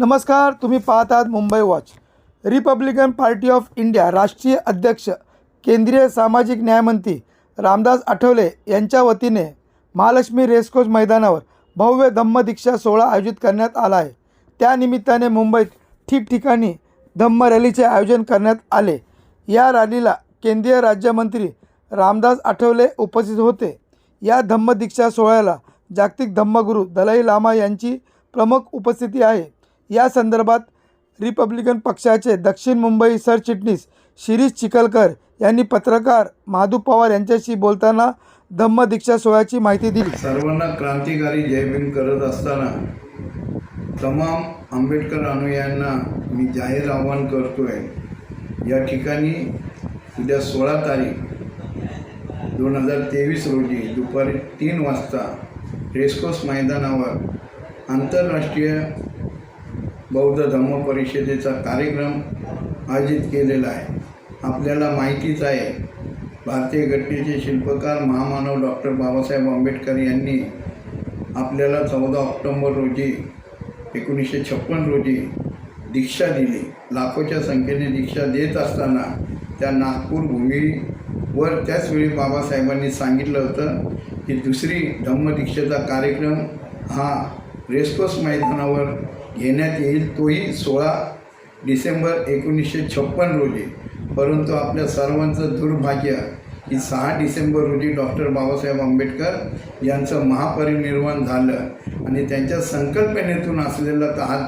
नमस्कार तुम्ही पाहत आहात Mumbai watch. Republican party of India राष्ट्रीय अध्यक्ष केंद्रीय सामाजिक न्यायमंत्री रामदास आठवले यांच्या वतीने महालक्ष्मी रेसकोर्स मैदानावर भव्य धम्मदीक्षा सोहळा आयोजित करण्यात आला आहे. त्यानिमित्ताने मुंबईत ठिकठिकाणी धम्म रॅलीचे आयोजन करण्यात आले. या रॅलीला केंद्रीय राज्यमंत्री रामदास आठवले उपस्थित होते. या धम्मदीक्षा सोहळ्याला जागतिक धम्मगुरू दलाई लामा यांची प्रमुख उपस्थिती आहे. या संदर्भात रिपब्लिकन पक्षाचे दक्षिण मुंबई सरचिटणीस शिरीष चिखलकर यांनी पत्रकार महादू पवार यांच्याशी बोलताना धम्मदीक्षा सोहळ्याची माहिती दिली. सर्वांना क्रांतिकारी जयभीम करत असताना तमाम आंबेडकर अनुयायांना मी जाहीर आव्हान करतोय. या ठिकाणी उद्या सोळा तारीख दोन हजार तेवीस रोजी दुपारी तीन वाजता रेसकोस मैदानावर आंतरराष्ट्रीय बौद्ध धम्म परिषदेचा कार्यक्रम आयोजित केलेला आहे. आपल्याला माहितीच आहे भारतीय घटनेचे शिल्पकार महामानव डॉक्टर बाबासाहेब आंबेडकर यांनी आपल्याला चौदा ऑक्टोंबर रोजी एकोणीसशे छप्पन रोजी दीक्षा दिली. लाखोच्या संख्येने दीक्षा देत असताना त्या नागपूर भूमीवर त्याचवेळी बाबासाहेबांनी सांगितलं होतं की दुसरी धम्मदीक्षेचा कार्यक्रम हा रेसकोर्स मैदानावर घेण्यात येईल तोही सोळा डिसेंबर एकोणीसशे छप्पन रोजी. परंतु आपल्या सर्वांचं दुर्भाग्य की सहा डिसेंबर रोजी डॉक्टर बाबासाहेब आंबेडकर यांचं महापरिनिर्वाण झालं आणि त्यांच्या संकल्पनेतून असलेला तर हा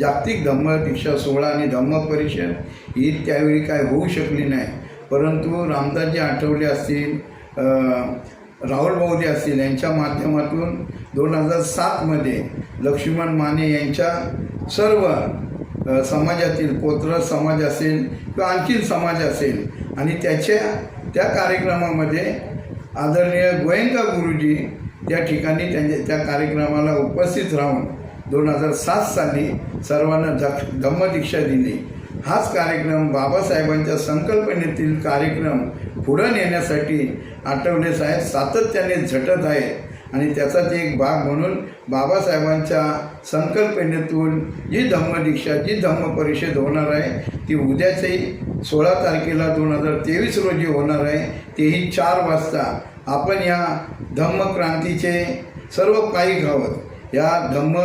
जागतिक धम्म दीक्षा सोहळा आणि धम्म परिषद ही त्यावेळी काय होऊ शकली नाही. परंतु रामदासजी आठवले असतील राहुल बौद्धे असतील यांच्या माध्यमातून दोन हजार सातमध्ये लक्ष्मण माने यांच्या सर्व समाजातील पोत्र समाज असेल किंवा आणखीन समाज असेल आणि त्याच्या त्या कार्यक्रमामध्ये आदरणीय गोयंका गुरुजी त्या ठिकाणी त्यांच्या त्या कार्यक्रमाला उपस्थित राहून दोन हजार सात साली सर्वांना जख धम्मदीक्षा दिली. हाच कार्यक्रम बाबासाहेबांच्या संकल्पनेतील कार्यक्रम पुढं नेण्यासाठी आठवले साहेब. सातत्याने झटत आहेत आणि त्याचाच एक भाग म्हणून बाबासाहेबांच्या संकल्पनेतून जी धम्मदीक्षा जी धम्म परिषद होणार आहे ती उद्याचही सोळा तारखेला दोन हजार तेवीस रोजी होणार आहे. तेही चार वाजता. आपण या धम्मक्रांतीचे सर्व पायी घावत या धम्म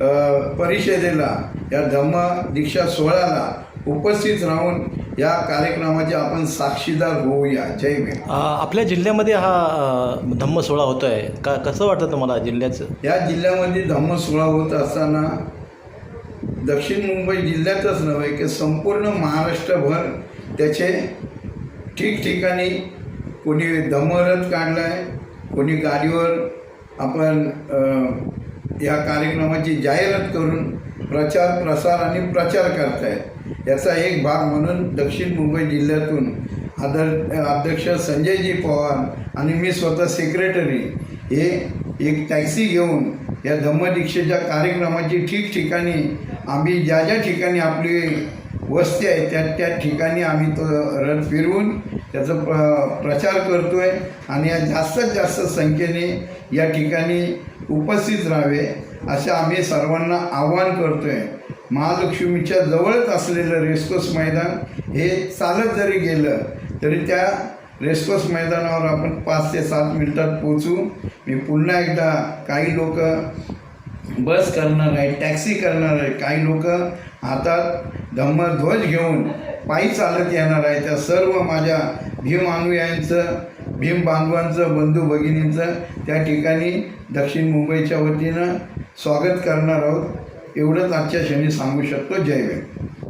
परिषदेला या धम्म दीक्षा सोहळ्याला उपस्थित राहून या कार्यक्रमाचे आपण साक्षीदार होऊया. जय भीम. आपल्या जिल्ह्यामध्ये हा धम्म सोहळा होतो आहे का कसं वाटतं तुम्हाला जिल्ह्याचं? या जिल्ह्यामध्ये धम्म सोहळा होत असताना दक्षिण मुंबई जिल्ह्यातच नव्हे की संपूर्ण महाराष्ट्रभर त्याचे ठिकठिकाणी कोणी धम्मरथ काढला आहे कोणी गाडीवर आपण या कार्यक्रमाची जाहिरात करून प्रचार प्रसार आणि प्रचार करतायत. याचा एक भाग म्हणून दक्षिण मुंबई जिल्ह्यातून आदर अध्यक्ष संजयजी पवार आणि मी स्वतः सेक्रेटरी हे एक टॅक्सी घेऊन या धम्मदीक्षेच्या कार्यक्रमाची ठिकठिकाणी आम्ही ज्या ज्या ठिकाणी आपली वस्ती आहे. त्या त्या ठिकाणी आम्ही तो रथ फिरवून त्याचा प्र प्रचार करतो आहे आणि या जास्तीत जास्त संख्येने या ठिकाणी उपस्थित राहावे असे आम्ही सर्वांना आवाहन करतो आहे महालक्ष्मीच्या जवळच असलेलं रेसकोर्स मैदान हे चालत जरी गेलं तरी त्या रेसकोर्स मैदानावर आपण पाच ते सात मिनिटात पोचू मी पुन्हा एकदा काही लोक बस करणार आहे टॅक्सी करणार आहे. काही लोक हातात धम्मध्वज घेऊन पायी चालत येणार आहे त्या सर्व माझ्या भीम अनुयायांचं भीम बांधवांचं बंधू भगिनींचं त्या ठिकाणी दक्षिण मुंबईच्या वतीनं स्वागत करणार आहोत. एवढंच आजच्या क्षणी सांगू शकतो. जय भीम.